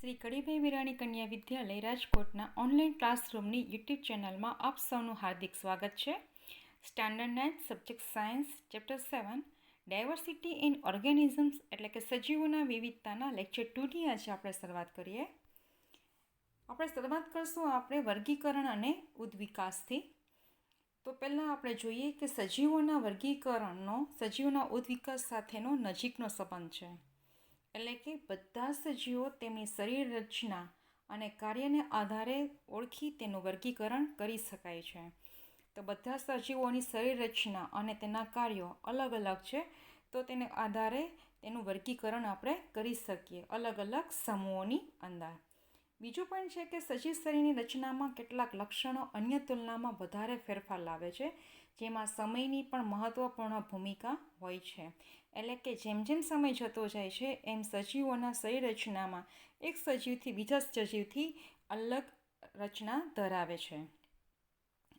શ્રી કડીભાઈ વિરાણી કન્યા વિદ્યાલય રાજકોટના online ક્લાસરૂમની YouTube ચેનલમાં આપ સૌનું હાર્દિક સ્વાગત છે. Standard nine subject science chapter seven diversity in organisms એટલે કે સજીવોના વિવિધતાના લેક્ચર ટુની આજે આપણે શરૂઆત કરીએ. આપણે શરૂઆત કરશું આપણે વર્ગીકરણ અને ઉદ્વિકાસથી. તો પહેલાં આપણે જોઈએ કે સજીવોના વર્ગીકરણનો, સજીવોના ઉદ્વિકાસ સાથેનો નજીકનો સંબંધ છે. એટલે કે બધા સજીવો તેમની શરીર રચના અને કાર્યને આધારે ઓળખી તેનું વર્ગીકરણ કરી શકાય છે. તો બધા સજીવોની શરીર રચના અને તેના કાર્યો અલગ અલગ છે, તો તેને આધારે તેનું વર્ગીકરણ આપણે કરી શકીએ અલગ અલગ સમૂહોની અંદર. બીજું પણ છે કે સજીવ શરીરની રચનામાં કેટલાક લક્ષણો અન્ય તુલનામાં વધારે ફેરફાર લાવે છે જેમાં સમયની પણ મહત્ત્વપૂર્ણ ભૂમિકા હોય છે. એટલે કે જેમ જેમ સમય જતો જાય છે, એમ સજીવોના શરીર રચનામાં એક સજીવથી બીજા સજીવથી અલગ રચના ધરાવે છે.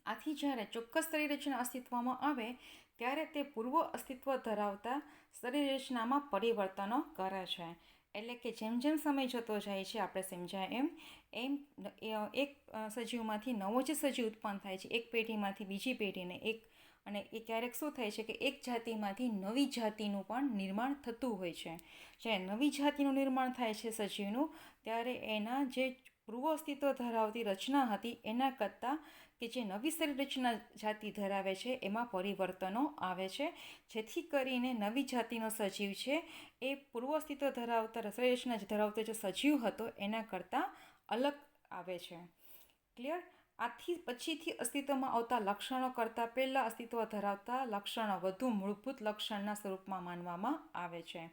આથી જ્યારે ચોક્કસ શરીર રચના અસ્તિત્વમાં આવે, ત્યારે તે પૂર્વ અસ્તિત્વ ધરાવતા શરીર રચનામાં પરિવર્તનો કરે છે. એટલે કે જેમ જેમ સમય જતો જાય છે, આપણે સમજાય એમ એમ એક સજીવમાંથી નવો જ સજીવ ઉત્પન્ન થાય છે. એક પેઢીમાંથી બીજી પેઢીને એક અને એ ક્યારેક શું થાય છે કે એક જાતિમાંથી નવી જાતિનું પણ નિર્માણ થતું હોય છે. જ્યારે નવી જાતિનું નિર્માણ થાય છે સજીવનું, ત્યારે એના જે પૂર્વ અસ્તિત્વ ધરાવતી રચના હતી, એના કરતાં કે જે નવી શરીર રચના જાતિ ધરાવે છે, એમાં પરિવર્તનો આવે છે. જેથી કરીને નવી જાતિનો સજીવ છે, એ પૂર્વ અસ્તિત્વ ધરાવતા શરીર રચના ધરાવતો જે સજીવ હતો, એના કરતાં અલગ આવે છે. ક્લિયર? આથી પછીથી અસ્તિત્વમાં આવતા લક્ષણો કરતાં પહેલાં અસ્તિત્વ ધરાવતા લક્ષણો વધુ મૂળભૂત લક્ષણના સ્વરૂપમાં માનવામાં આવે છે.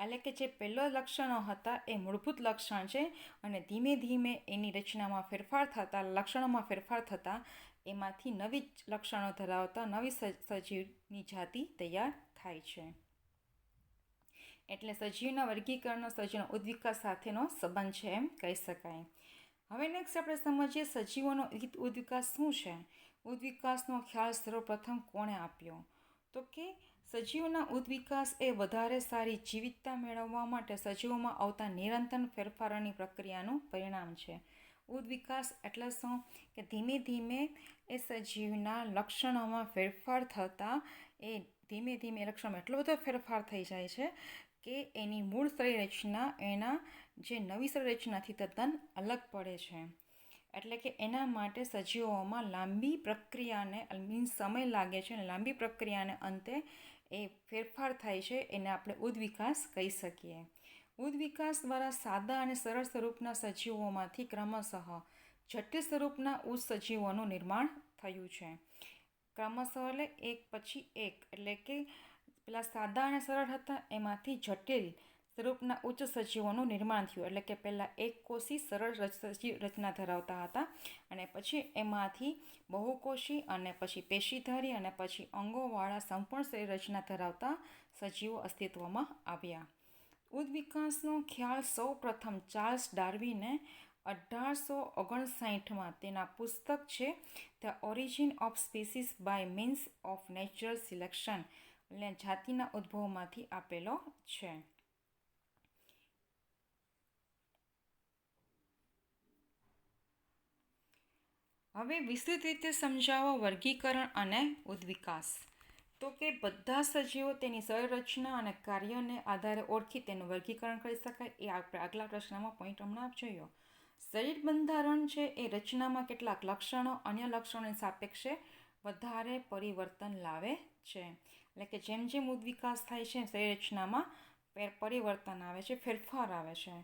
એટલે કે જે પહેલો લક્ષણો હતા એ મૂળભૂત લક્ષણ છે અને ધીમે ધીમે એની રચનામાં ફેરફાર થતાં, લક્ષણોમાં ફેરફાર થતાં એમાંથી નવી લક્ષણો ધરાવતા નવી સજીવની જાતિ તૈયાર થાય છે. એટલે સજીવના વર્ગીકરણનો સજીવના ઉદ્વિકાસ સાથેનો સંબંધ છે એમ કહી શકાય. હવે નેક્સ્ટ આપણે સમજીએ સજીવોનો ઉદ્વિકાસ શું છે? ઉદ્વિકાસનો ખ્યાલ સર્વપ્રથમ કોણે આપ્યો? તો કે સજીવોના ઉદ્વિકાસ એ વધારે સારી જીવિતતા મેળવવા માટે સજીવોમાં આવતા નિરંતર ફેરફારોની પ્રક્રિયાનું પરિણામ છે. ઉદ્વિકાસ એટલે શું? કે ધીમે ધીમે એ સજીવના લક્ષણોમાં ફેરફાર થતાં એ ધીમે ધીમે લક્ષણમાં એટલો બધો ફેરફાર થઈ જાય છે કે એની મૂળ શરીર રચના એના જે નવી સંરચનાથી તદ્દન અલગ પડે છે. એટલે કે એના માટે સજીવોમાં લાંબી પ્રક્રિયાને મીન્સ સમય લાગે છે અને લાંબી પ્રક્રિયાને અંતે એ ફેરફાર થાય છે એને આપણે ઉદ્વિકાસ કહી શકીએ. ઉદ્વિકાસ દ્વારા સાદા અને સરળ સ્વરૂપના સજીવોમાંથી ક્રમશઃ જટિલ સ્વરૂપના ઉચ્ચ સજીવોનું નિર્માણ થયું છે. ક્રમશઃ એટલે એક પછી એક, એટલે કે પેલા સાદા અને સરળ હતા, એમાંથી જટિલ સ્વરૂપના ઉચ્ચ સજીવોનું નિર્માણ થયું, એટલે કે પહેલાં એક કોષી સરળ રચના ધરાવતા હતા અને પછી એમાંથી બહુકોષી અને પછી પેશીધારી અને પછી અંગોવાળા સંપૂર્ણ શરીર રચના ધરાવતા સજીવો અસ્તિત્વમાં આવ્યા. ઉદ્વિકાસનો ખ્યાલ સૌ પ્રથમ ચાર્લ્સ ડાર્વિને અઢારસો ઓગણસાઠમાં તેના પુસ્તક છે, the origin of species by means of natural selection એટલે જાતિના ઉદ્ભવમાંથી આપેલો છે. હવે વિસ્તૃત રીતે સમજાવો વર્ગીકરણ અને ઉદ્વિકાસ. તો કે બધા સજીવો તેની સંરચના અને કાર્યને આધારે ઓળખી તેનું વર્ગીકરણ કરી શકાય એ આપણે આગલા પ્રશ્નમાં પોઈન્ટ હમણાં જોયો શરીર બંધારણ છે એ રચનામાં કેટલાક લક્ષણો, અન્ય લક્ષણોની સાપેક્ષે વધારે પરિવર્તન લાવે છે. એટલે કે જેમ જેમ ઉદ્વિકાસ થાય છે શરીર રચનામાં પરિવર્તન આવે છે, ફેરફાર આવે છે.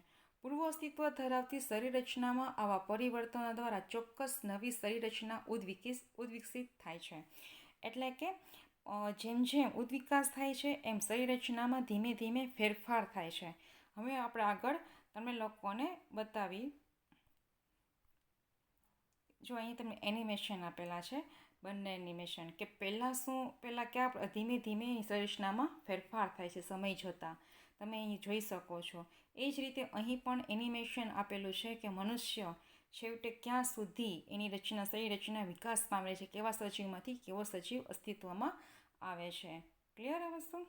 પૂર્વ અસ્તિત્વ ધરાવતી શરીર રચનામાં આવા પરિવર્તનો દ્વારા ચોક્કસ નવી શરીરરચના ઉદ્વિકિસ, ઉદ્વિકસિત થાય છે. એટલે કે જેમ જેમ ઉદ્વિકાસ થાય છે, એમ શરીરરચનામાં ધીમે ધીમે ફેરફાર થાય છે. હવે આપણે આગળ તમે લોકોને બતાવી જો અહીં તમને એનિમેશન આપેલા છે, બંને એનિમેશન કે પહેલાં શું, પહેલાં ક્યાં ધીમે ધીમે સંરચનામાં રચનામાં ફેરફાર થાય છે સમય જતાં. તમે અહીં જોઈ શકો છો. એ જ રીતે અહીં પણ એનિમેશન આપેલું છે કે મનુષ્ય છેવટે ક્યાં સુધી એની રચના, શરીર રચના વિકાસ પામે છે, કેવા સજીવમાંથી કેવો સજીવ અસ્તિત્વમાં આવે છે. ક્લિયર આ વસ્તુ?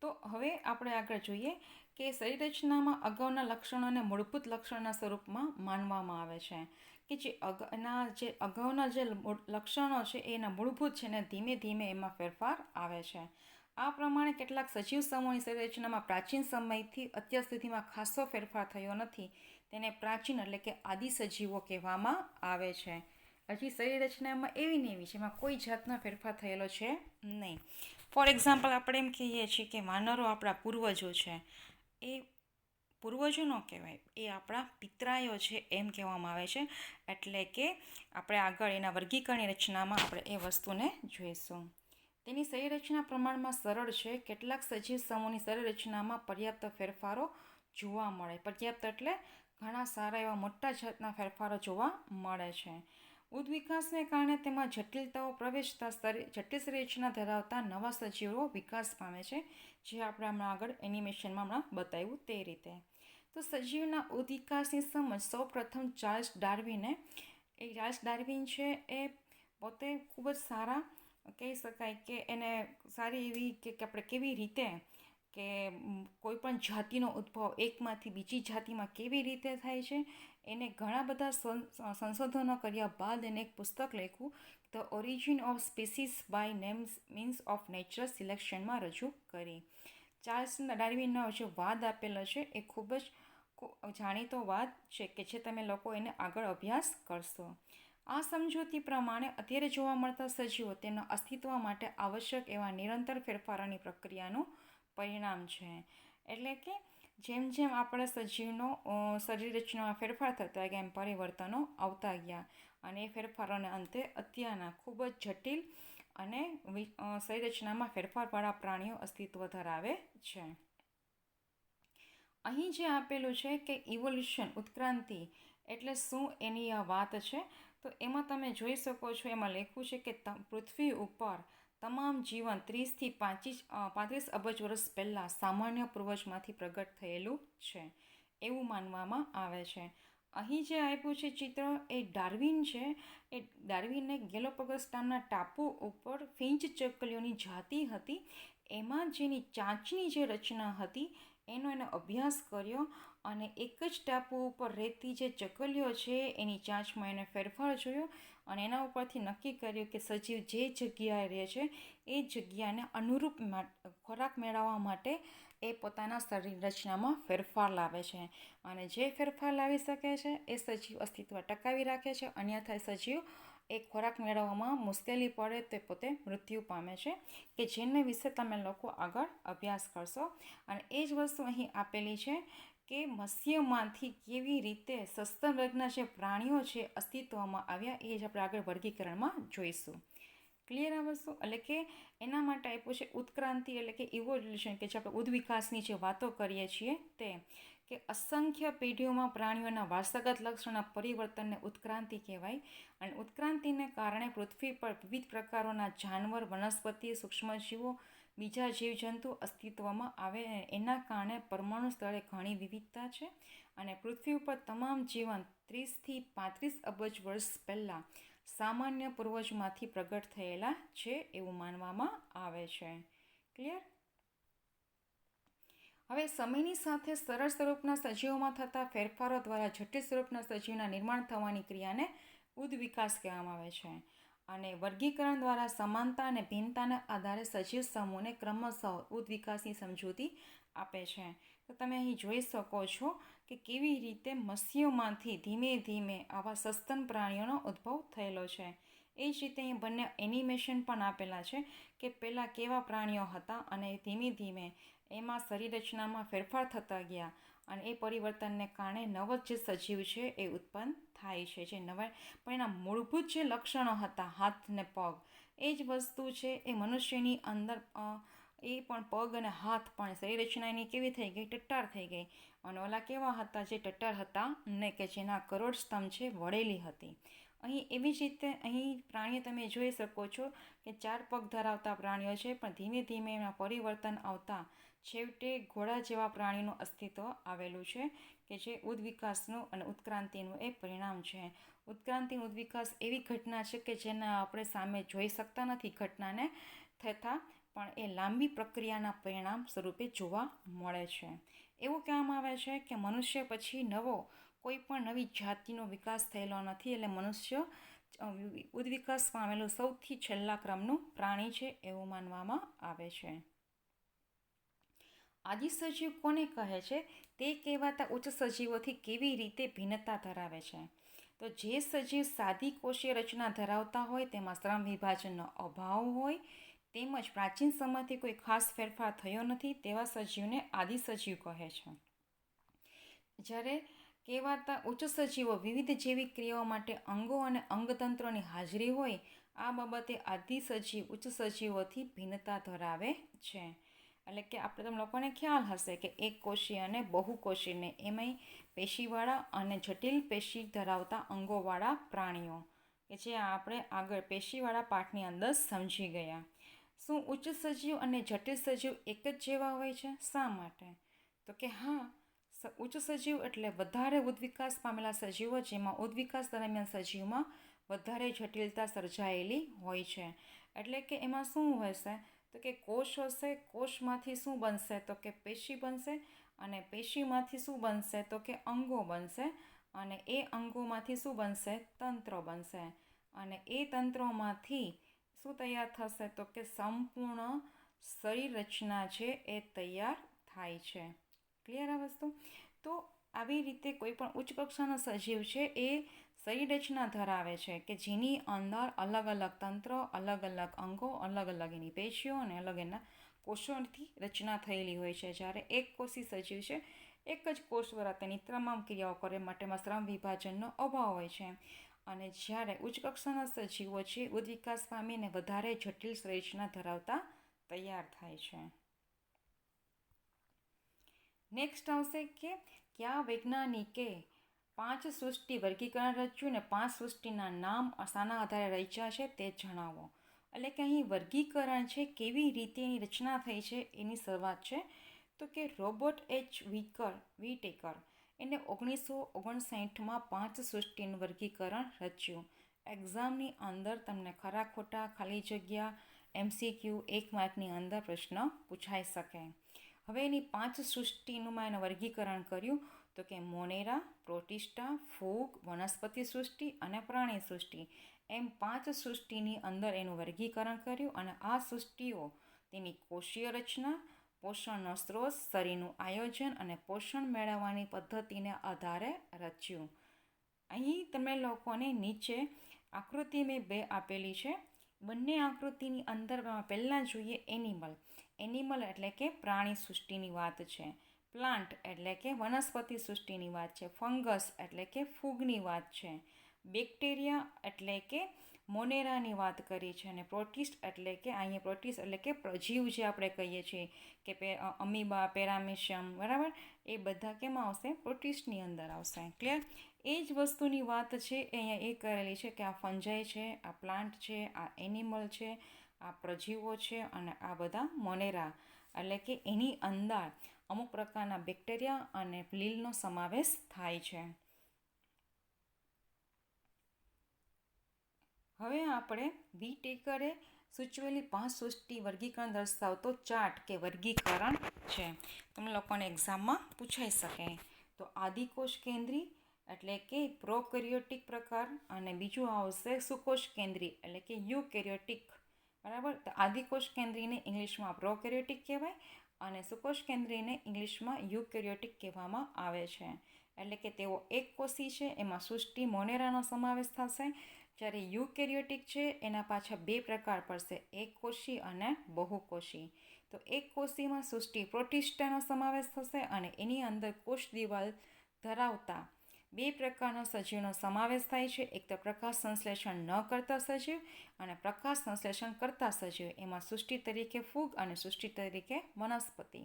તો હવે આપણે આગળ જોઈએ કે શરીર રચનામાં અગાઉના લક્ષણોને મૂળભૂત લક્ષણના સ્વરૂપમાં માનવામાં આવે છે કે જે અગના જે અગાઉના જે લક્ષણો છે એના મૂળભૂત છે ને ધીમે ધીમે એમાં ફેરફાર આવે છે. આ પ્રમાણે કેટલાક સજીવ સમૂહની શરીર રચનામાં પ્રાચીન સમયથી અત્યાર સુધીમાં ખાસો ફેરફાર થયો નથી. તેને પ્રાચીન એટલે કે આદિ સજીવો કહેવામાં આવે છે. હજી શરીર રચનામાં એવી ને એવી જેમાં કોઈ જાતનો ફેરફાર થયેલો છે નહીં. ફોર એક્ઝામ્પલ આપણે એમ કહીએ છીએ કે વાનરો આપણા પૂર્વજો છે. એ પૂર્વજો ન કહેવાય. એ આપણા પિતરાયો છે એમ કહેવામાં આવે છે. એટલે કે આપણે આગળ એના વર્ગીકરણની રચનામાં આપણે એ વસ્તુને જોઈશું. તેની શરીર રચના પ્રમાણમાં સરળ છે. કેટલાક સજીવ સમૂહની શરીર રચનામાં પર્યાપ્ત ફેરફારો જોવા મળે. પર્યાપ્ત એટલે ઘણા સારા એવા મોટા જાતના ફેરફારો જોવા મળે છે. ઉદ્વિકાસને કારણે તેમાં જટિલતાઓ પ્રવેશતા સ્તરે જટિલ સંરચના ધરાવતા નવા સજીવો વિકાસ પામે છે, જે આપણે હમણાં આગળ એનિમેશનમાં હમણાં બતાવ્યું તે રીતે. તો સજીવના ઉદ્વિકાસની સમજ સૌ પ્રથમ ચાર્લ્સ ડાર્વિને, એ ચાર્લ્સ ડાર્વિન છે એ પોતે ખૂબ જ સારા કહી શકાય કે એને સારી એવી કે આપણે કેવી રીતે કે કોઈ પણ જાતિનો ઉદ્ભવ એકમાંથી બીજી જાતિમાં કેવી રીતે થાય છે, એને ઘણા બધા સંશોધનો કર્યા બાદ એને એક પુસ્તક લખ્યું the origin of species by names means of natural સિલેક્શનમાં રજૂ કરી. ચાર્લ્સ ડાર્વિનનો જે વાદ આપેલો છે, એ ખૂબ જ જાણીતો વાદ છે કે જે તમે લોકો એને આગળ અભ્યાસ કરશો. આ સમજૂતી પ્રમાણે અત્યારે જોવા મળતા સજીવો તેના અસ્તિત્વ માટે આવશ્યક એવા નિરંતર ફેરફારોની પ્રક્રિયાનું પરિણામ છે. એટલે કે જેમ જેમ આપણા સજીવનો શરીર રચનામાં ફેરફાર થતા ગયા એમ પરિવર્તનો આવતા ગયા. અને એ ફેરફારોને અંતે અત્યારના ખૂબ જ જટિલ અને શરીર રચનામાં ફેરફારવાળા પ્રાણીઓ અસ્તિત્વ ધરાવે છે. અહીં જે આપેલું છે કે ઇવોલ્યુશન ઉત્ક્રાંતિ, એટલે શું એની આ વાત છે? તો એમાં તમે જોઈ શકો છો, એમાં લખ્યું છે કે પૃથ્વી ઉપર તમામ જીવન ત્રીસથી પાંચીસ પાંત્રીસ અબજ વર્ષ પહેલાં સામાન્ય પૂર્વજમાંથી પ્રગટ થયેલું છે, એવું માનવામાં આવે છે. અહીં જે આપ્યું છે ચિત્ર એ ડાર્વિન છે. એ ડાર્વિને ગેલોપગસ નામના ટાપુ ઉપર ફિંચ ચકલીઓની જાતિ હતી. એમાં જેની ચાંચની જે રચના હતી, એનો એનો અભ્યાસ કર્યો. અને એક જ ટાપુ ઉપર રહેતી જે ચકલીઓ છે, એની ચાંચમાં એને ફેરફાર જોયો અને એના ઉપરથી નક્કી કર્યું કે સજીવ જે જગ્યાએ રહે છે, એ જગ્યાને અનુરૂપ ખોરાક મેળવવા માટે એ પોતાના શરીર રચનામાં ફેરફાર લાવે છે. અને જે ફેરફાર લાવી શકે છે, એ સજીવ અસ્તિત્વ ટકાવી રાખે છે. અન્યથા સજીવ એ ખોરાક મેળવવામાં મુશ્કેલી પડે તે પોતે મૃત્યુ પામે છે. કે જેને વિશે તમે લોકો આગળ અભ્યાસ કરશો. અને એ જ વસ્તુ અહીં આપેલી છે કે મત્સ્યમાંથી કેવી રીતે સસ્તન વર્ગના જે પ્રાણીઓ છે અસ્તિત્વમાં આવ્યા એ જ આપણે આગળ વર્ગીકરણમાં જોઈશું. ક્લિયર આ વસ્તુ? એટલે કે એના માટે આપ્યું છે ઉત્ક્રાંતિ એટલે કે ઇવોલ્યુશન કે જે આપણે ઉદ્વિકાસની જે વાતો કરીએ છીએ તે. કે અસંખ્ય પેઢીઓમાં પ્રાણીઓના વારસાગત લક્ષણના પરિવર્તનને ઉત્ક્રાંતિ કહેવાય અને ઉત્ક્રાંતિને કારણે પૃથ્વી પર વિવિધ પ્રકારોના જાનવર, વનસ્પતિ, સૂક્ષ્મજીવો, બીજા જીવજંતુ અસ્તિત્વમાં આવે એના કારણે પરમાણુ સ્તરે ઘણી વિવિધતા છે અને પૃથ્વી ઉપર તમામ જીવન ત્રીસથી પાંત્રીસ અબજ વર્ષ પહેલાં સામાન્ય પૂર્વજમાંથી પ્રગટ થયેલા છે એવું માનવામાં આવે છે. ક્લિયર હવે સમયની સાથે સરળ સ્વરૂપના સજીવોમાં થતા ફેરફારો દ્વારા જટિલ સ્વરૂપના સજીવના નિર્માણ થવાની ક્રિયાને ઉદ્વિકાસ કહેવામાં આવે છે. અને વર્ગીકરણ દ્વારા સમાનતા અને ભિન્નતાના આધારે સજીવ સમૂહને ક્રમશઃ ઉદ્વિકાસની સમજૂતી આપે છે. તો તમે અહીં જોઈ શકો છો કે કેવી રીતે મત્સ્યોમાંથી ધીમે ધીમે આવા સસ્તન પ્રાણીઓનો ઉદ્ભવ થયેલો છે. એ જ રીતે અહીં બંને એનિમેશન પણ આપેલા છે કે પહેલાં કેવા પ્રાણીઓ હતા અને ધીમે ધીમે એમાં શરીર રચનામાં ફેરફાર થતા ગયા અને એ પરિવર્તનને કારણે નવ જે સજીવ છે એ ઉત્પન્ન થાય છે. જે નવા પણ એના મૂળભૂત જે લક્ષણો હતા, હાથ ને પગ, એ જ વસ્તુ છે એ મનુષ્યની અંદર એ પણ પગ અને હાથ પણ શરીર રચના એની કેવી થઈ ગઈ? ટટ્ટાર થઈ ગઈ. અને ઓલા કેવા હતા? જે ટટ્ટાર હતા ને કે જેના કરોડ સ્તંભ છે વળેલી હતી. અહીં એવી જ રીતે અહીં પ્રાણીઓ તમે જોઈ શકો છો કે ચાર પગ ધરાવતા પ્રાણીઓ છે, પણ ધીમે ધીમે એમાં પરિવર્તન આવતા છેવટે ઘોડા જેવા પ્રાણીનું અસ્તિત્વ આવેલું છે કે જે ઉદ્વિકાસનું અને ઉત્ક્રાંતિનું એ પરિણામ છે. ઉત્ક્રાંતિ ઉદ્વિકાસ એવી ઘટના છે કે જેના આપણે સામે જોઈ શકતા નથી ઘટનાને થતાં પણ એ લાંબી પ્રક્રિયાના પરિણામ સ્વરૂપે જોવા મળે છે. એવું કહેવામાં આવે છે કે મનુષ્ય પછી નવો કોઈ પણ નવી જાતિનો વિકાસ થયેલો નથી એટલે મનુષ્ય ઉદ્વિકાસ પામેલું સૌથી છેલ્લા ક્રમનું પ્રાણી છે એવું માનવામાં આવે છે. આદિ સજીવ કોને કહે છે? તે કહેવાતા ઉચ્ચ સજીવોથી કેવી રીતે ભિન્નતા ધરાવે છે? તો જે સજીવ સાદી કોષીય રચના ધરાવતા હોય તેમાં શ્રમ વિભાજનનો અભાવ હોય, તેમજ પ્રાચીન સમયથી કોઈ ખાસ ફેરફાર થયો નથી તેવા સજીવને આદિ સજીવ કહે છે. જ્યારે કહેવાતા ઉચ્ચ સજીવો વિવિધ જેવી ક્રિયાઓ માટે અંગો અને અંગતંત્રોની હાજરી હોય, આ બાબતે આદિ સજીવ, ઉચ્ચ સજીવોથી ભિન્નતા ધરાવે છે. એટલે કે આપણે તમને લોકોને ખ્યાલ હશે કે એક કોશી અને બહુકોશીને એમાંય પેશીવાળા અને જટિલ પેશી ધરાવતા અંગોવાળા પ્રાણીઓ, કે જે આપણે આગળ પેશીવાળા પાઠની અંદર સમજી ગયા. શું ઉચ્ચ સજીવ અને જટિલ સજીવ એક જ જેવા હોય છે? શા માટે? તો કે હા ઉચ્ચ સજીવ એટલે વધારે ઉદ્વિકાસ પામેલા સજીવો જેમાં ઉદ્વિકાસ દરમિયાન સજીવમાં વધારે જટિલતા સર્જાયેલી હોય છે. એટલે કે એમાં શું હશે? તો કે કોષ હશે, કોષમાંથી શું બનશે? તો કે પેશી બનશે અને પેશીમાંથી શું બનશે? તો કે અંગો બનશે અને એ અંગોમાંથી શું બનશે? તંત્ર બનશે. અને એ તંત્રોમાંથી શું તૈયાર થશે? તો કે સંપૂર્ણ શરીર રચના છે એ તૈયાર થાય છે. ક્લિયર આ વસ્તુ? તો આવી રીતે કોઈ પણ ઉચ્ચ કક્ષાનો સજીવ છે, એ શરીરચના ધરાવે છે કે જેની અંદર અલગ અલગ તંત્ર, અલગ અલગ અંગો, અલગ અલગ એની પેશીઓ અને અલગ એના કોષોથી રચના થયેલી હોય છે. જ્યારે એક કોષી સજીવ છે, એક જ કોષ દ્વારા તેની તમામ ક્રિયાઓ કરે, માટેમાં શ્રમ વિભાજનનો અભાવ હોય છે. અને જ્યારે ઉચ્ચ કક્ષાના સજીવો છે, ઉદ્વિકાસ પામીને વધારે જટિલ સંરચના ધરાવતા તૈયાર થાય છે. નેક્સ્ટ આવશે કે કયા વૈજ્ઞાનિકે પાંચ સૃષ્ટિ વર્ગીકરણ રચ્યું ને પાંચ સૃષ્ટિના નામ શાના આધારે રચ્યા છે તે જણાવો. એટલે કે અહીં વર્ગીકરણ છે, કેવી રીતે એની રચના થઈ છે એની શરૂઆત છે. તો કે રોબોટ એચ વીકર, વીટેકર, એને ઓગણીસો ઓગણસાઠમાં પાંચ સૃષ્ટિનું વર્ગીકરણ રચ્યું. એક્ઝામની અંદર તમને ખરા ખોટા ખાલી જગ્યા, એમસીક્યુ, એક માર્કની અંદર પ્રશ્ન પૂછાઈ શકે. હવે એની પાંચ સૃષ્ટિનું મેં એનું વર્ગીકરણ કર્યું તો કે મોનેરા, પ્રોટિસ્ટા, ફૂગ, વનસ્પતિ સૃષ્ટિ અને પ્રાણી સૃષ્ટિ. એમ પાંચ સૃષ્ટિની અંદર એનું વર્ગીકરણ કર્યું અને આ સૃષ્ટિઓ તેની કોષીય રચના પોષણનો સ્ત્રોત, શરીરનું આયોજન અને પોષણ મેળવવાની પદ્ધતિને આધારે રચ્યું. અહીં તમે લોકોને નીચે આકૃતિ મેં બે આપેલી છે. બંને આકૃતિની અંદર પહેલાં જોઈએ એનિમલ એનિમલ એટલે કે પ્રાણી સૃષ્ટિની વાત છે. પ્લાન્ટ એટલે કે વનસ્પતિ સૃષ્ટિની વાત છે. ફંગસ એટલે કે ફૂગની વાત છે. બેક્ટેરિયા એટલે કે મોનેરાની વાત કરી છે અને પ્રોટિસ્ટ એટલે કે અહીંયા પ્રોટિસ્ટ એટલે કે પ્રજીવ જે આપણે કહીએ છીએ કે અમીબા, પેરામિશિયમ, બરાબર? એ બધા કેમાં આવશે? પ્રોટિસ્ટની અંદર આવશે. ક્લિયર એ જ વસ્તુની વાત છે અહીંયા એ કરેલી છે કે આ ફંજાઈ છે, આ પ્લાન્ટ છે, આ એનિમલ છે આ પ્રજીવો છે અને આ બધા મોનેરા. એટલે કે એની અંદર અમુક પ્રકારના બેક્ટેરિયા અને લીલનો સમાવેશ થાય છે. હવે આપણે વી ટેકરે સૂચવેલી પાંચ સૃષ્ટિ વર્ગીકરણ દર્શાવતો ચાર્ટ કે વર્ગીકરણ છે. તમે લોકોને એક્ઝામમાં પૂછાઈ શકે. તો આદિકોષ કેન્દ્રી એટલે કે પ્રોકેરિયોટિક પ્રકાર અને બીજું આવશે સુકોષ કેન્દ્રી એટલે કે યુકેરિયોટિક. બરાબર? તો આદિકોષ કેન્દ્રીને ઇંગ્લિશમાં પ્રોકેરિયોટિક કહેવાય અને સુકોષ કેન્દ્રીને ઇંગ્લિશમાં યુકેરિયોટિક કહેવામાં આવે છે. એટલે કે તેઓ એક કોષી છે, એમાં સૃષ્ટિ મોનેરાનો સમાવેશ થશે. જ્યારે યુકેરિયોટિક છે, એના પાછા બે પ્રકાર પડશે, એક કોષી અને બહુકોષી તો એક કોષીમાં સૃષ્ટિ પ્રોટિસ્ટાનો સમાવેશ થશે અને એની અંદર કોષ દિવાલ ધરાવતા બે પ્રકારના સજીવનો સમાવેશ થાય છે. એક તો પ્રકાશ સંશ્લેષણ ન કરતા સજીવ અને પ્રકાશ સંશ્લેષણ કરતા સજીવ. એમાં સૃષ્ટિ તરીકે ફૂગ અને સૃષ્ટિ તરીકે વનસ્પતિ.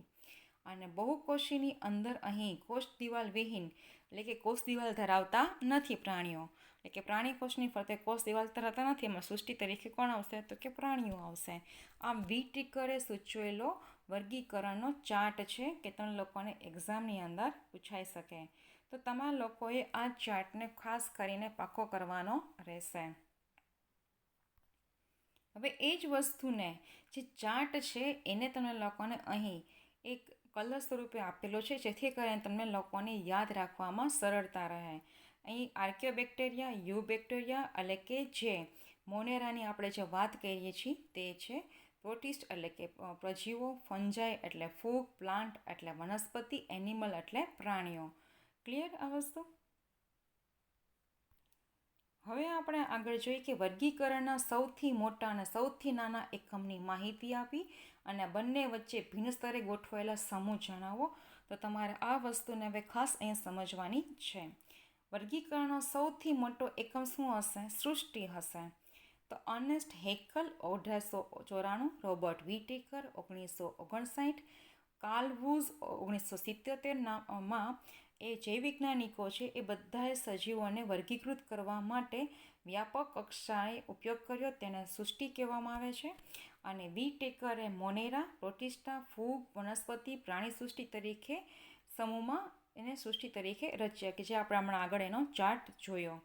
અને બહુકોષીની અંદર અહીં કોષ દિવાલ વિહીન, એટલે કે કોષ દિવાલ ધરાવતા નથી પ્રાણીઓ. એટલે કે પ્રાણી કોષની ફરતે કોષ દિવાલ ધરાવતા નથી, એમાં સૃષ્ટિ તરીકે કોણ આવશે? તો કે પ્રાણીઓ આવશે. આમ વી ટીકરે સૂચવેલો વર્ગીકરણનો ચાર્ટ છે કે તમે લોકોને એક્ઝામની અંદર પૂછાઈ શકે. તો તમારા લોકોએ આ ચાર્ટને ખાસ કરીને પાકો કરવાનો રહેશે. હવે એ જ વસ્તુને જે ચાર્ટ છે, એને તમે લોકોને અહીં એક કલર સ્વરૂપે આપેલો છે, જેથી કરીને તમને લોકોને યાદ રાખવામાં સરળતા રહે. અહીં આર્કિયો બેક્ટેરિયા યુ બેક્ટેરિયા એટલે કે જે મોનેરાની આપણે જે વાત કરીએ છીએ તે છે. પ્રોટિસ્ટ એટલે કે પ્રજીવો, ફંજાઈ એટલે ફૂગ, પ્લાન્ટ એટલે વનસ્પતિ, એનિમલ એટલે પ્રાણીઓ. ક્લિયર આ વસ્તુ? હવે આપણે આગળ જોઈએ કે વર્ગીકરણના સૌથી મોટા અને સૌથી નાના એકમની માહિતી આપી અને બંને વચ્ચે ભિન્ન સ્તરે ગોઠવાયેલા સમૂહ જણાવો. તો તમારે આ વસ્તુને હવે ખાસ અહીં સમજવાની છે. વર્ગીકરણનો સૌથી મોટો એકમ શું હશે? સૃષ્ટિ હશે. તો અર્નેસ્ટ હેકલ અઢારસો ચોરાણું, રોબર્ટ વીટેકર ઓગણીસો ઓગણસાઠ કાલવુઝ ઓગણીસો સિત્યોતેરમાં એ જે વૈજ્ઞાનિકો છે, એ બધાએ સજીવોને વર્ગીકૃત કરવા માટે વ્યાપક કક્ષાએ ઉપયોગ કર્યો. તેને સૃષ્ટિ કહેવામાં આવે છે. અને વી ટેકરે મોનેરા, પ્રોટિસ્ટા, ફૂગ, વનસ્પતિ, પ્રાણી સૃષ્ટિ તરીકે સમૂહમાં એને સૃષ્ટિ તરીકે રચ્યા કે જે આપણે હમણાં આગળ એનો ચાર્ટ જોયો.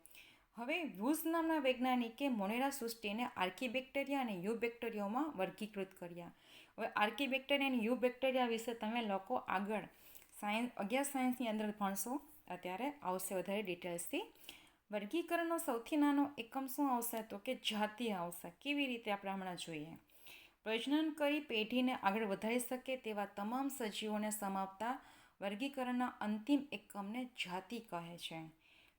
હવે વૂઝ નામના વૈજ્ઞાનિકે મોનેરા સૃષ્ટિને આર્કીબેક્ટેરિયા અને યુ બેક્ટેરિયામાં વર્ગીકૃત કર્યા. હવે આર્કીબેક્ટેરિયા અને યુ બેક્ટેરિયા વિશે તમે લોકો આગળ સાયન્સ અગિયાર સાયન્સની અંદર ભણશો, અત્યારે આવશે વધારે ડિટેલ્સથી વર્ગીકરણનો સૌથી નાનો એકમ શું આવશે? તો કે જાતિ આવશે. કેવી રીતે આપણે હમણાં જોઈએ? પ્રજનન કરી પેઢીને આગળ વધારી શકે તેવા તમામ સજીવોને સમાવતા વર્ગીકરણના અંતિમ એકમને જાતિ કહે છે.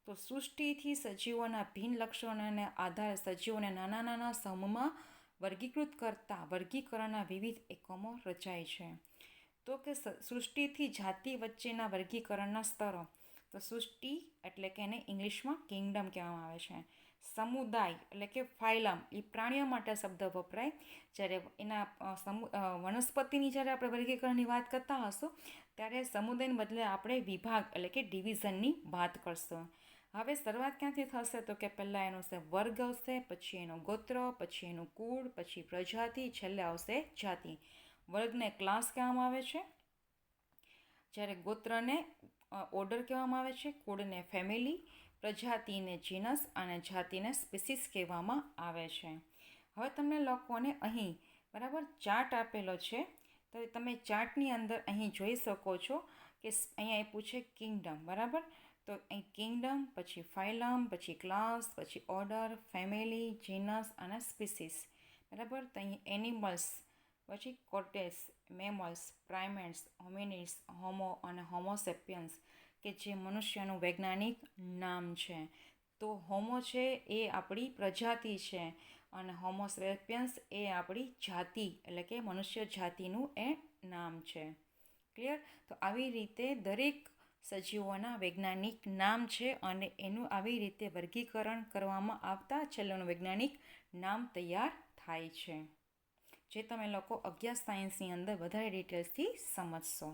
તો સૃષ્ટિથી સજીવોના ભિન્ન લક્ષણોને આધારે સજીવોને નાના નાના સમૂહમાં વર્ગીકૃત કરતા વર્ગીકરણના વિવિધ એકમો રચાય છે. તો કે સૃષ્ટિથી જાતિ વચ્ચેના વર્ગીકરણના સ્તરો. તો સૃષ્ટિ એટલે કે એને ઇંગ્લિશમાં કિંગડમ કહેવામાં આવે છે. સમુદાય એટલે કે ફાઇલમ એ પ્રાણીઓ માટે શબ્દ વપરાય. જ્યારે એના સમુ વનસ્પતિની જ્યારે આપણે વર્ગીકરણની વાત કરતા હશું, ત્યારે સમુદાયને બદલે આપણે વિભાગ એટલે કે ડિવિઝનની વાત કરશું. હવે શરૂઆત ક્યાંથી થશે? તો કે પહેલાં એનો છે વર્ગ આવશે, પછી એનો ગોત્ર, પછી એનું કુળ, પછી પ્રજાતિ, છેલ્લે આવશે જાતિ. વર્ગને ક્લાસ કહેવામાં આવે છે. જ્યારે ગોત્રને ઓર્ડર કહેવામાં આવે છે. કુળને ફેમિલી, પ્રજાતિને જીનસ અને જાતિને સ્પીસીસ કહેવામાં આવે છે. હવે તમને લોકોને અહીં બરાબર ચાર્ટ આપેલો છે. તો તમે ચાર્ટની અંદર અહીં જોઈ શકો છો કે અહીંયા એ પૂછે કિંગડમ, બરાબર? તો અહીં કિંગડમ, પછી ફાઇલમ, પછી ક્લાસ, પછી ઓર્ડર, ફેમિલી, જીનસ અને સ્પીસીસ, બરાબર? તો અહીં એનિમલ્સ પછી કોટેસ મેમલ્સ, પ્રાઇમેટ્સ હોમિનિટ્સ હોમો અને હોમોસેપિયન્સ કે જે મનુષ્યનું વૈજ્ઞાનિક નામ છે. તો હોમો છે એ આપણી પ્રજાતિ છે અને હોમોસેપિયન્સ એ આપણી જાતિ, એટલે કે મનુષ્ય જાતિનું એ નામ છે. ક્લિયર તો આવી રીતે દરેક સજીવોના વૈજ્ઞાનિક નામ છે અને એનું આવી રીતે વર્ગીકરણ કરવામાં આવતા છેલ્લાનું વૈજ્ઞાનિક નામ તૈયાર થાય છે. જે તમે લોકો અગિયાર સાયન્સની અંદર વધારે ડિટેલ્સથી સમજશો.